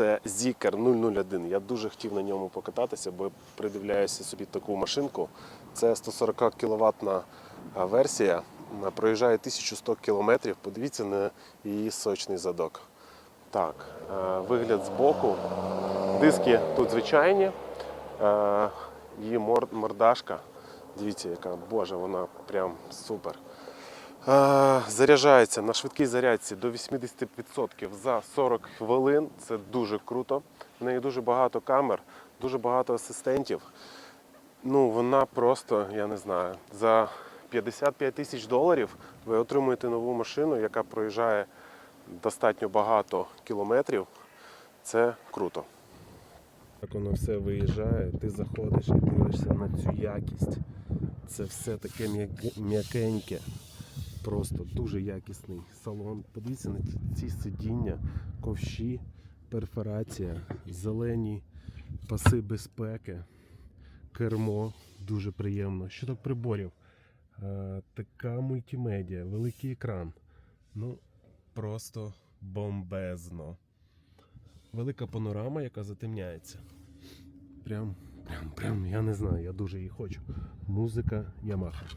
Це Zikr 001. Я дуже хотів на ньому покататися, бо придивляюся собі таку машинку. Це 140 кВт версія. Проїжджає 1100 км. Подивіться на її сочний задок. Так, е, вигляд збоку. Диски тут звичайні. Е, Її мордашка. Дивіться, яка боже, вона прям супер. Заряджається на швидкій зарядці до 80% за 40 хвилин. Це дуже круто. В неї дуже багато камер, дуже багато асистентів. Ну, вона просто, я не знаю, за 55 тисяч доларів ви отримуєте нову машину, яка проїжджає достатньо багато кілометрів. Це круто. Як воно все виїжджає, ти заходиш і дивишся на цю якість. Це все таке м'якеньке. Просто дуже якісний салон. Подивіться на ці- сидіння, ковші, перфорація, зелені паси безпеки, кермо дуже приємно. Щодо приборів, е, така мультимедіа, великий екран. Ну, просто бомбезно. Велика панорама, яка затемняється. Прям, прям, прям, я не знаю, я дуже її хочу. Музика Yamaha.